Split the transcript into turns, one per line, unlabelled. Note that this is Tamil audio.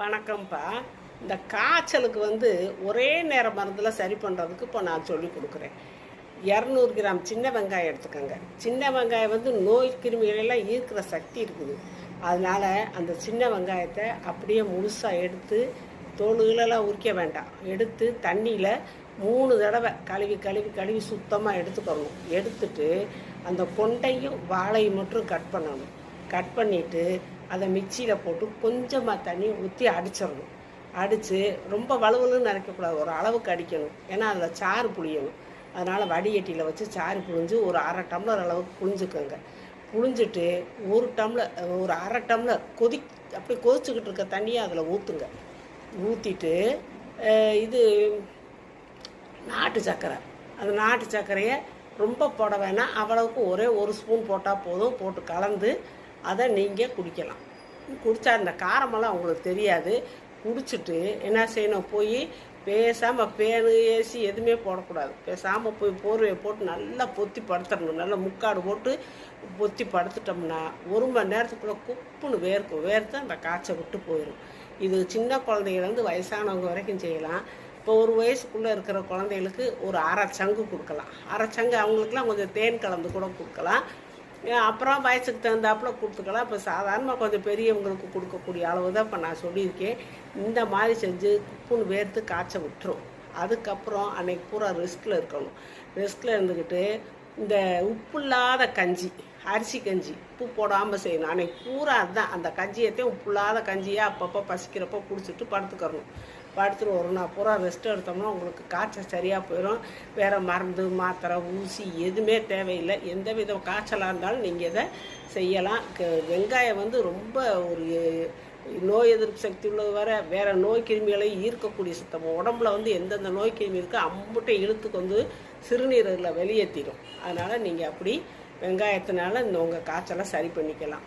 வணக்கம்ப்பா. இந்த காய்ச்சலுக்கு வந்து ஒரே நேர மருந்தில் சரி பண்ணுறதுக்கு இப்போ நான் சொல்லி கொடுக்குறேன். இரநூறு கிராம் சின்ன வெங்காயம் எடுத்துக்கோங்க. சின்ன வெங்காயம் வந்து நோய் கிருமிகளெல்லாம் ஈர்க்கிற சக்தி இருக்குது. அதனால் அந்த சின்ன வெங்காயத்தை அப்படியே முழுசாக எடுத்து தோலுகளெல்லாம் உரிக்க வேண்டாம். எடுத்து தண்ணியில் மூணு தடவை கழுவி கழுவி கழுவி சுத்தமாக எடுத்துக்கணும் எடுத்துட்டு அந்த கொண்டையும் வாழையும் மட்டும் கட் பண்ணணும். கட் பண்ணிவிட்டு அதை மிக்சியில் போட்டு கொஞ்சமாக தண்ணி ஊற்றி அடிச்சிடணும். அடித்து ரொம்ப வலுவலுன்னு நினைக்கக்கூடாது. ஒரு அளவுக்கு அடிக்கணும். ஏன்னா அதில் சாறு புளியணும் அதனால் வடிகட்டியில் வச்சு சாறு புழிஞ்சு ஒரு அரை டம்ளர் அளவுக்கு புழிஞ்சுக்கோங்க. புழிஞ்சிட்டு ஒரு டம்ளர் ஒரு அரை டம்ளர் கொதி அப்படி கொதிச்சுக்கிட்டு இருக்க தண்ணியை அதில் ஊற்றுங்க ஊற்றிட்டு இது நாட்டு சர்க்கரை. அந்த நாட்டு சர்க்கரையை ரொம்ப போட வேணாம். அவ்வளவுக்கு ஒரே ஒரு ஸ்பூன் போட்டால் போதும். போட்டு கலந்து அதை நீங்கள் குடிக்கலாம். குடித்தா அந்த காரமெல்லாம் உங்களுக்கு தெரியாது. குடிச்சிட்டு என்ன செய்யணும்? போய் பேசாமல் பேனு ஏசி எதுவுமே போடக்கூடாது. பேசாமல் போய் போர்வையை போட்டு நல்லா பொத்தி படுத்துடணும். நல்லா முக்காடு போட்டு பொத்தி படுத்துட்டோம்னா ஒரு மணி நேரத்துக்குள்ளே குப்புன்னு வேர்க்கும். வேர்த்து அந்த காய்ச்சல் விட்டு போயிடும் இது சின்ன குழந்தைங்கலேருந்து வயசானவங்க வரைக்கும் செய்யலாம். இப்போ ஒரு வயசுக்குள்ளே இருக்கிற குழந்தைகளுக்கு ஒரு அரை சங்கு கொடுக்கலாம். அரை சங்கு அவங்களுக்குலாம் கொஞ்சம் தேன் கலந்து கூட கொடுக்கலாம். அப்புறம் வயசுக்கு தகுந்தாப்புல கொடுத்துக்கலாம். இப்போ சாதாரணமாக கொஞ்சம் பெரியவங்களுக்கு கொடுக்கக்கூடிய அளவு தான் இப்போ நான் சொல்லியிருக்கேன். இந்த மாதிரி செஞ்சு குப்புன்னு வேர்த்து காய்ச்ச விட்டுரும். அதுக்கப்புறம் அன்னைக்கு பூரா ரிஸ்கில் இருக்கணும். ரிஸ்கில் இருந்துக்கிட்டு இந்த உப்பு இல்லாத கஞ்சி அரிசி கஞ்சி உப்பு போடாமல் செய்யணும். அன்னைக்கு பூரா அதுதான் அந்த கஞ்சியத்தையும் உப்பு இல்லாத கஞ்சியாக அப்பப்போ பசிக்கிறப்போ குடிச்சிட்டு படுத்துக்கிறணும். படுத்துட்டு ஒரு நாள் பூரா ரெஸ்ட் எடுத்தோம்னா உங்களுக்கு காய்ச்சல் சரியாக போயிடும் வேறு மருந்து மாத்திரை ஊசி எதுவுமே தேவையில்லை. எந்த வித காய்ச்சலாக இருந்தாலும் நீங்கள் இதை செய்யலாம். வெங்காயம் வந்து ரொம்ப ஒரு நோய் எதிர்ப்பு சக்தி உள்ளது வர வேறு நோய் கிருமிகளை ஈர்க்கக்கூடிய சுத்தம் உடம்புல வந்து எந்தெந்த நோய் கிருமி இருக்கோ அம்புட்டை இழுத்துக்கு வந்து சிறுநீரகில் வெளியேற்றிடும் அதனால் நீங்கள் அப்படி வெங்காயத்தினால இந்த உங்கள் காய்ச்சலை சரி பண்ணிக்கலாம்.